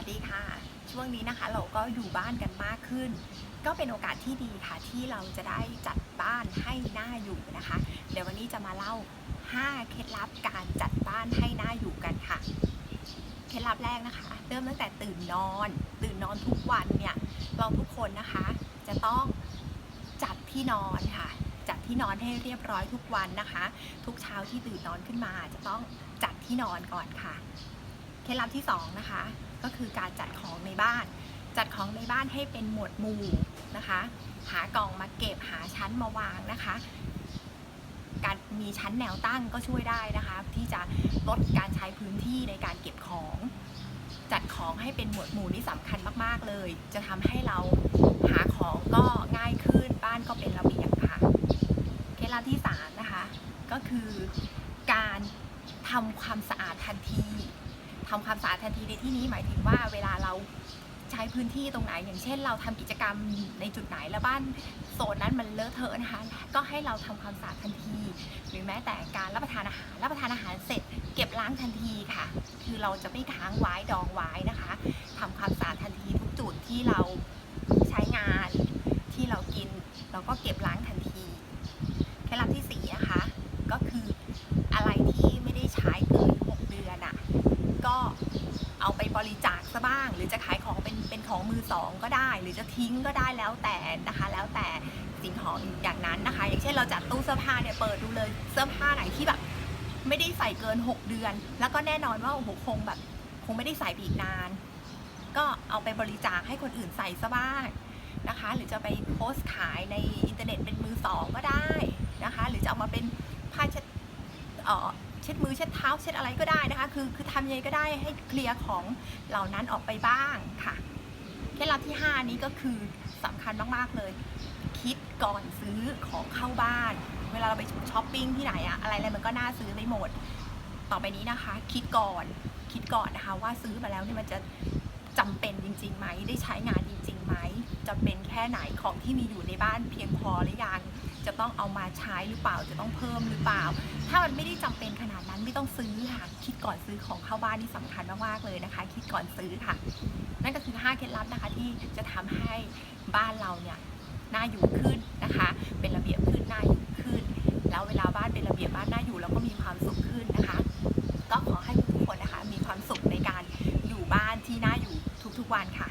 วัสดีค่ะ ช่วงนี้นะคะเราก็อยู่บ้านกันมากขึ้น ก็เป็นโอกาสที่ดีค่ะที่เราจะได้จัดบ้านให้หน่าอยู่นะคะ เดี๋ยววันนี้จะมาเล่า 5 เคล็ดลับการจัดบ้านให้หน่าอยู่กันค่ะ เคล็ดลับแรกนะคะ เริ่มตั้งแต่ตื่นนอน ตื่นนอนทุกวันเนี่ยเราทุกคนนะคะ จะต้องจัดที่นอนค่ะจัดที่นอนให้เรียบร้อยทุกวันนะคะ ทุกเช้าที่ตื่นนอนขึ้นมาจะต้องจัดที่นอนก่อนค่ะ เคล็ดลับที่สองนะคะ ก็คือการจัดของในบ้าน จัดของในบ้านให้เป็นหมวดหมู่นะคะ หากล่องมาเก็บหาชั้นมาวางนะคะ การมีชั้นแนวตั้งก็ช่วยได้นะคะ ที่จะลดการใช้พื้นที่ในการเก็บของจัดของให้เป็นหมวดหมู่นี่สำคัญมากๆเลย จะทำให้เราหาของก็ง่ายขึ้น บ้านก็เป็นระเบียบค่ะ เคล็ดลับที่สามนะคะ ก็คือการทำความสะอาดทันที ทำความสะอาดทันทีในที่นี้หมายถึงว่าเวลาเราใช้พื้นที่ตรงไหน อย่างเช่น เราทำกิจกรรมในจุดไหนแล้วบ้านโซนนั้นมันเลอะเทอะนะคะก็ให้เราทำความสะอาดทันที หรือแม้แต่การรับประทานอาหารรับประทานอาหารเสร็จ เก็บล้างทันทีค่ะ คือเราจะไม่ค้างไว้ดองไว้นะคะทำความสะอาดทันทีทุกจุดที่เราใช้งานที่เรากิน เราก็เก็บล้างทันที เคล็ดลับที่สี่นะคะ ก็คืออะไรที่ไม่ได้ใช้เกิน 6 เดือนอะ่ะ ก็ เอาไปบริจาคซะบ้าง หรือจะขายของเป็นเป็นของมือสองก็ได้ หรือจะทิ้งก็ได้แล้วแต่นะคะ แล้วแต่สิ่งของอย่างนั้นนะคะ อย่างเช่นเราจัดตู้เสื้อผ้าเนี่ยเปิดดูเลยเสื้อผ้าไหนที่แบบไม่ได้ใส่เกิน 6 เดือน แล้วก็แน่นอนว่าโอ้โหคงแบบคงไม่ได้ใส่ไปอีกนาน ก็เอาไปบริจาคให้คนอื่นใส่ซะบ้างนะคะ หรือจะไปโพสต์ขายในอินเทอร์เน็ตเป็นมือสองก็ได้นะคะ หรือจะเอามาเป็นผ้าเช็ดเอ่อ ช็ดมือเช็ดเท้าเช็ดอะไรก็ได้นะคะ คือคือทำยังไงก็ได้ให้เคลียร์ของเหล่านั้นออกไปบ้างค่ะเคล็ดลับที่ 5 นี้ก็คือสำคัญมากๆเลย คิดก่อนซื้อของเข้าบ้าน เวลาเราไปช้อปปิ้งที่ไหนอะอะไรอะไรมันก็น่าซื้อไปหมด ต่อไปนี้นะคะ คิดก่อนคิดก่อนนะคะว่าซื้อมาแล้วนี่มันจะจำเป็นจริงๆไหมได้ใช้งานจริงๆไหมจำเป็นแค่ไหนของที่มีอยู่ในบ้านเพียงพอหรือยัง ต้องเอามาใช้หรือเปล่าจะต้องเพิ่มหรือเปล่า ถ้ามันไม่ได้จำเป็นขนาดนั้นไม่ต้องซื้อค่ะคิดก่อนซื้อของเข้าบ้านนี่สำคัญมากๆเลยนะคะ คิดก่อนซื้อค่ะ นั่นก็คือ 5เคล็ดลับนะคะที่จะทำให้บ้านเราเนี่ยน่าอยู่ขึ้นนะคะ เป็นระเบียบขึ้นน่าอยู่ขึ้น แล้วเวลาบ้านเป็นระเบียบบ้านน่าอยู่แล้วก็มีความสุขขึ้นนะคะ ก็ขอให้ทุกคนนะคะมีความสุขในการอยู่บ้านที่น่าอยู่ทุกๆวันค่ะ